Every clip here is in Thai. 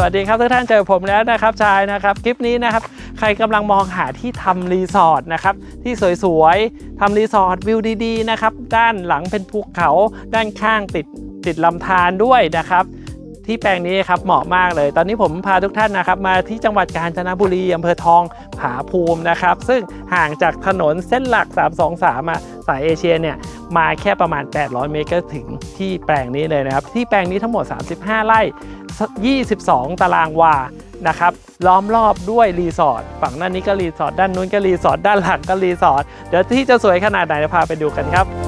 สวัสดีครับทุกท่านเจอผมแล้วนะครับชายนะครับคลิปนี้นะครับใครกำลังมองหาที่ทำรีสอร์ทนะครับที่สวยๆทำรีสอร์ทวิวดีๆนะครับด้านหลังเป็นภูเขาด้านข้างติดติดลำธารด้วยนะครับที่แปลงนี้ครับเหมาะมากเลย ตอนนี้ผมพาทุกท่านนะครับมาที่จังหวัดกาญจนบุรีอำเภอทองผาภูมินะครับ ซึ่งห่างจากถนนเส้นหลัก 323อะสายเอเชียเนี่ยมาแค่ประมาณ 800 เมตรก็ถึงที่แปลงนี้เลยนะครับ ที่แปลงนี้ทั้งหมด 35 ไร่ 22 ตารางวานะครับล้อมรอบด้วยรีสอร์ทฝั่งด้านนี้ก็รีสอร์ทด้านนู้นก็รีสอร์ทด้านหลังก็รีสอร์ทเดี๋ยวที่จะสวยขนาดไหนพาไปดูกันครับ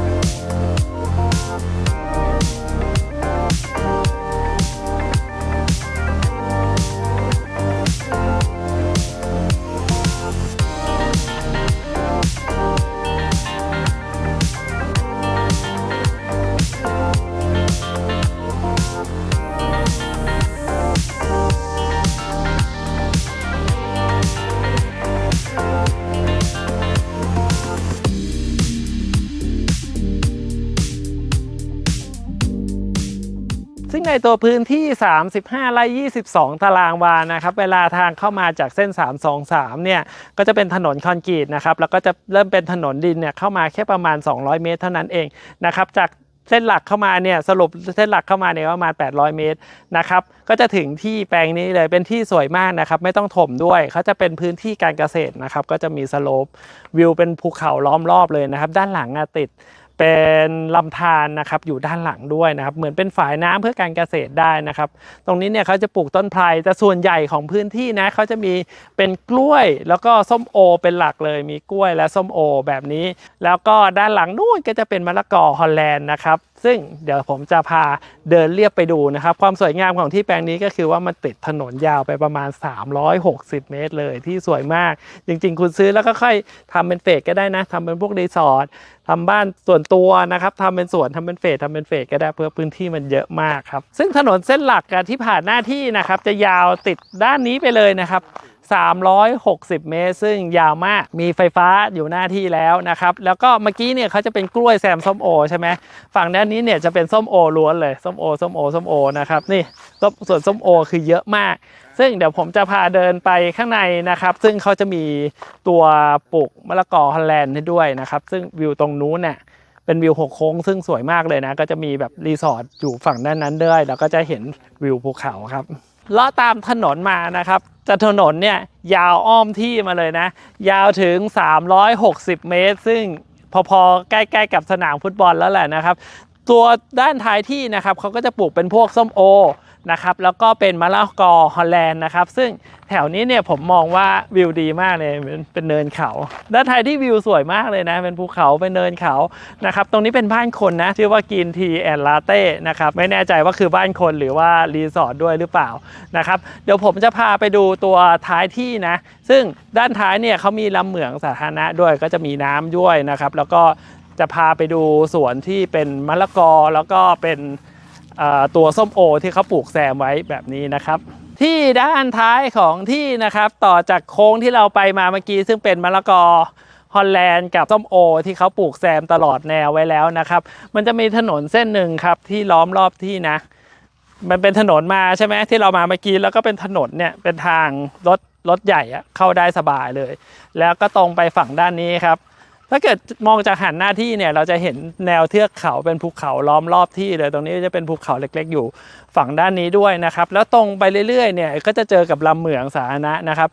ในตัวพื้นที่ 35ไร่22 ตารางวานะครับ เวลาทางเข้ามาจากเส้น 323 เนี่ย ก็จะเป็นถนนคอนกรีตนะครับ แล้วก็จะเริ่มเป็นถนนดินเนี่ยเข้ามาแค่ประมาณ 200 เมตรเท่านั้นเองนะครับ จากเส้นหลักเข้ามาเนี่ยสรุปเส้นหลักเข้ามาเนี่ยประมาณ 800 เมตรนะครับก็จะถึงที่แปลงนี้เลยเป็นที่สวยมากนะครับไม่ต้องถมด้วยเขาจะเป็นพื้นที่การเกษตรนะครับก็จะมีสโลปวิวเป็นภูเขาล้อมรอบเลยนะครับด้านหลังอะติด เป็นลำธารนะครับอยู่ด้านหลังด้วยนะครับ เหมือนเป็นฝายน้ำเพื่อการเกษตรได้นะครับ ตรงนี้เนี่ยเขาจะปลูกต้นไพรแต่ส่วนใหญ่ของพื้นที่นะเขาจะมีเป็นกล้วย แล้วก็ส้มโอเป็นหลักเลยมีกล้วยและส้มโอแบบนี้ แล้วก็ด้านหลังนู่นก็จะเป็นมะละกอฮอลแลนด์นะครับซึ่งเดี๋ยวผมจะพาเดินเรียบไปดูนะครับ ความสวยงามของที่แปลงนี้ก็คือว่ามันติดถนนยาวไปประมาณ 360 เมตรเลยที่สวยมาก จริง ๆ คุณซื้อแล้วก็ค่อยทำเป็นเฟสก็ได้นะทำเป็นพวกรีสอร์ท ทำบ้านส่วนตัวนะครับทำเป็นสวนทำเป็นเฟสทำเป็นเฟสก็ได้เพื่อพื้นที่มันเยอะมากครับ ซึ่งถนนเส้นหลักที่ผ่านหน้าที่นะครับ จะยาวติดด้านนี้ไปเลยนะครับ 360 เมตร ซึ่งยาวมากมีไฟฟ้าอยู่หน้าที่แล้วนะครับ แล้วก็เมื่อกี้เนี่ยเขาจะเป็นกล้วยแซมส้มโอใช่ไหมฝั่งด้านนี้เนี่ยจะเป็นส้มโอล้วนเลยส้มโอส้มโอส้มโอนะครับนี่ส่วนส้มโอคือเยอะมาก ซึ่งเดี๋ยวผมจะพาเดินไปข้างในนะครับ ซึ่งเขาจะมีตัวปลูกมะละกอฮอลแลนด์ให้ด้วยนะครับ ซึ่งวิวตรงนู้นเนี่ยเป็นวิวหกโค้งซึ่งสวยมากเลยนะ ก็จะมีแบบรีสอร์ทอยู่ฝั่งด้านนั้นด้วยแล้วก็จะเห็นวิวภูเขาครับ เลาะตามถนนมานะครับจะถนนเนี่ยยาวอ้อมที่มาเลยนะ ยาวถึง 360 เมตร ซึ่งพอๆ ใกล้ๆ กับสนามฟุตบอลแล้วแหละนะครับ ตัวด้านท้ายที่นะครับเขาก็จะปลูกเป็นพวกส้มโอ นะครับแล้วก็เป็นมะละกอฮอลแลนด์นะครับ ซึ่งแถวนี้เนี่ยผมมองว่าวิวดีมากเลยเป็นเนินเขาด้านท้ายที่วิวสวยมากเลยนะ เป็นภูเขาเป็นเนินเขานะครับตรงนี้เป็นบ้านคนนะชื่อว่ากินทีแอนลาเต้นะครับไม่แน่ใจว่าคือบ้านคนหรือว่ารีสอร์ทด้วยหรือเปล่านะครับเดี๋ยวผมจะพาไปดูตัวท้ายที่นะ ซึ่งด้านท้ายเนี่ยเขามีลำเหมืองสาธารณะด้วยก็จะมีน้ำด้วยนะครับ แล้วก็จะพาไปดูสวนที่เป็นมะละกอแล้วก็เป็น ตัวส้มโอที่เขาปลูกแซมไว้แบบนี้นะครับ ที่ด้านท้ายของที่นะครับต่อจากโค้งที่เราไปมาเมื่อกี้ซึ่งเป็นมะละกอฮอลแลนด์กับส้มโอ ที่เขาปลูกแซมตลอดแนวไว้แล้วนะครับ มันจะมีถนนเส้นหนึ่งครับที่ล้อมรอบที่นะ มันเป็นถนนมาใช่ไหมที่เรามาเมื่อกี้แล้วก็เป็นถนนเนี่ยเป็นทางรถรถใหญ่อะเข้าได้สบายเลย แล้วก็ตรงไปฝั่งด้านนี้ครับ ถ้าเกิดมองจากหันหน้าที่เนี่ยเราจะเห็นแนวเทือกเขาเป็นภูเขาล้อมรอบที่เลยตรงนี้จะเป็นภูเขาเล็กๆ อยู่ฝั่งด้านนี้ด้วยนะครับ แล้วตรงไปเรื่อยๆเนี่ยก็จะเจอกับลำเหมืองสาธารณะนะครับ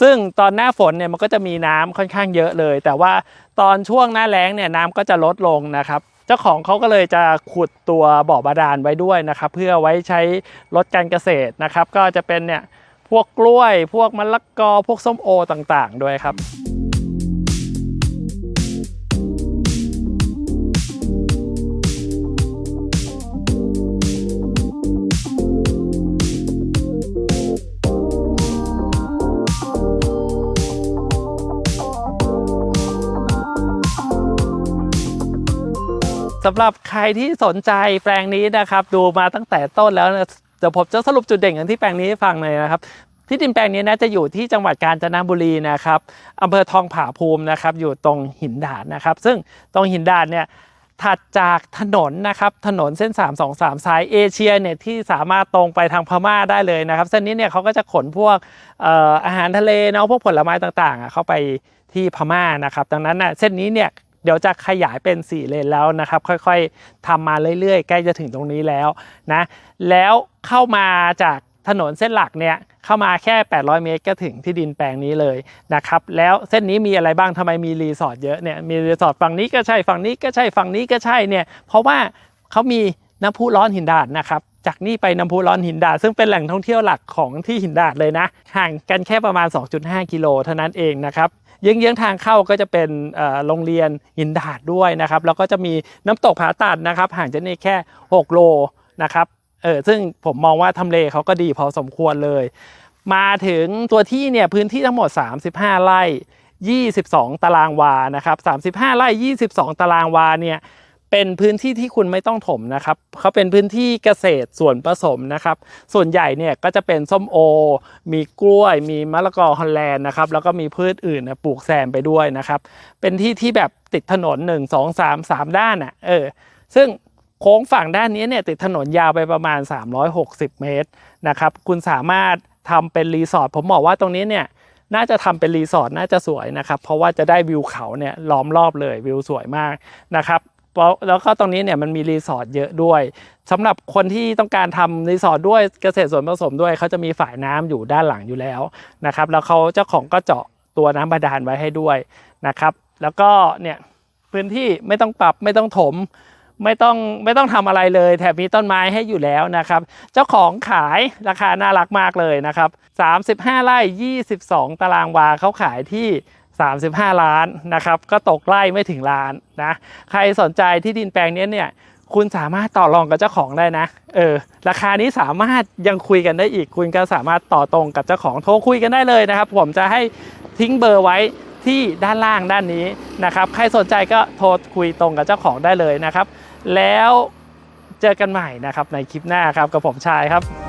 ซึ่งตอนหน้าฝนเนี่ยมันก็จะมีน้ำค่อนข้างเยอะเลย แต่ว่าตอนช่วงหน้าแล้งเนี่ยน้ำก็จะลดลงนะครับเจ้าของเขาก็เลยจะขุดตัวบ่อบาดาลไว้ด้วยนะครับ เพื่อไว้ใช้ลดการเกษตรนะครับ ก็จะเป็นเนี่ยพวกกล้วย พวกมะละกอพวกส้มโอต่างๆ ด้วยครับ สำหรับใครที่สนใจแปลงนี้นะครับ ดูมาตั้งแต่ต้นแล้วนะเดี๋ยวผมจะสรุปจุดเด่นของที่แปลงนี้ให้ฟังเลยนะครับที่ดินแปลงนี้นะจะอยู่ที่จังหวัดกาญจนบุรีนะครับอำเภอทองผาภูมินะครับ อยู่ตรงหินดาดนะครับ ซึ่งตรงหินดาดเนี่ยถัดจากถนนนะครับถนนเส้น 323 สายเอเชียเนี่ยที่สามารถตรงไปทางพม่าได้เลยนะครับ เส้นนี้เนี่ยเขาก็จะขนพวกอออาหารทะเลเนาะพวกผลไม้ต่างๆเข้าไปที่พม่านะครับ ดังนั้นนะเส้นนี้เนี่ย เดี๋ยวจะขยายเป็น 4 เลนแล้วนะครับ ค่อยๆทำมาเรื่อยๆ ใกล้จะถึงตรงนี้แล้วนะ แล้วเข้ามาจากถนนเส้นหลักเนี่ยเข้ามาแค่ 800 เมตรก็ถึงที่ดินแปลงนี้เลยนะครับ แล้วเส้นนี้มีอะไรบ้างทำไมมีรีสอร์ทเยอะเนี่ย มีรีสอร์ทฝั่งนี้ก็ใช่ ฝั่งนี้ก็ใช่ ฝั่งนี้ก็ใช่เนี่ย เพราะว่าเขามีน้ำพุร้อนหินดาดนะครับ จากนี่ไปน้ำพุร้อนหินดาดซึ่งเป็นแหล่งท่องเที่ยวหลักของที่หินดาดเลยนะ ห่างกันแค่ประมาณ 2.5 กิโลเท่านั้นเองนะครับ เยื้องๆทางเข้าก็จะเป็นโรงเรียนหินดาดด้วยนะครับ แล้วก็จะมีน้ำตกผาตัดนะครับ ห่างจากนี่แค่ 6 โลนะครับเออซึ่งผมมองว่าทำเลเขาก็ดีพอสมควรเลย มาถึงตัวที่เนี่ยพื้นที่ทั้งหมด 35 ไร่ 22 ตารางวานะครับ35 ไร่ 22 ตารางวาเนี่ย เป็นพื้นที่ที่คุณไม่ต้องถมนะครับเขาเป็นพื้นที่เกษตรส่วนผสมนะครับ ส่วนใหญ่เนี่ยก็จะเป็นส้มโอ มีกล้วย มีมะละกอฮอลแลนด์นะครับ แล้วก็มีพืชอื่นนะปลูกแซมไปด้วยนะครับ เป็นที่ที่แบบติดถนน 1 2 3 3 ด้านอะ เออ ซึ่งโค้งฝั่งด้านนี้เนี่ยติดถนนยาวไปประมาณ 360 เมตรนะครับ คุณสามารถทำเป็นรีสอร์ท ผมบอกว่าตรงนี้เนี่ยน่าจะทำเป็นรีสอร์ทน่าจะสวยนะครับ เพราะว่าจะได้วิวเขาเนี่ยล้อมรอบเลยวิวสวยมากนะครับ แล้วก็ตรงนี้เนี่ยมันมีรีสอร์ทเยอะด้วยสำหรับคนที่ต้องการทำรีสอร์ทด้วยเกษตรส่วนผสมด้วยเขาจะมีฝ่ายน้ำอยู่ด้านหลังอยู่แล้วนะครับ แล้วเขาเจ้าของก็เจาะตัวน้ำบาดาลไว้ให้ด้วยนะครับ แล้วก็เนี่ยพื้นที่ไม่ต้องปรับไม่ต้องถมไม่ต้องไม่ต้องทำอะไรเลยแถมมีต้นไม้ให้อยู่แล้วนะครับ เจ้าของขายราคาน่ารักมากเลยนะครับ 35ไร่22 ตารางวาเขาขายที่ 35 ล้านนะครับ ก็ตกไร่ไม่ถึงล้านนะ ใครสนใจที่ดินแปลงนี้เนี่ย คุณสามารถต่อรองกับเจ้าของได้นะ เออ ราคานี้สามารถยังคุยกันได้อีก คุณก็สามารถต่อตรงกับเจ้าของโทรคุยกันได้เลยนะครับ ผมจะให้ทิ้งเบอร์ไว้ที่ด้านล่างด้านนี้นะครับ ใครสนใจก็โทรคุยตรงกับเจ้าของได้เลยนะครับ แล้วเจอกันใหม่นะครับในคลิปหน้าครับกับผมชายครับ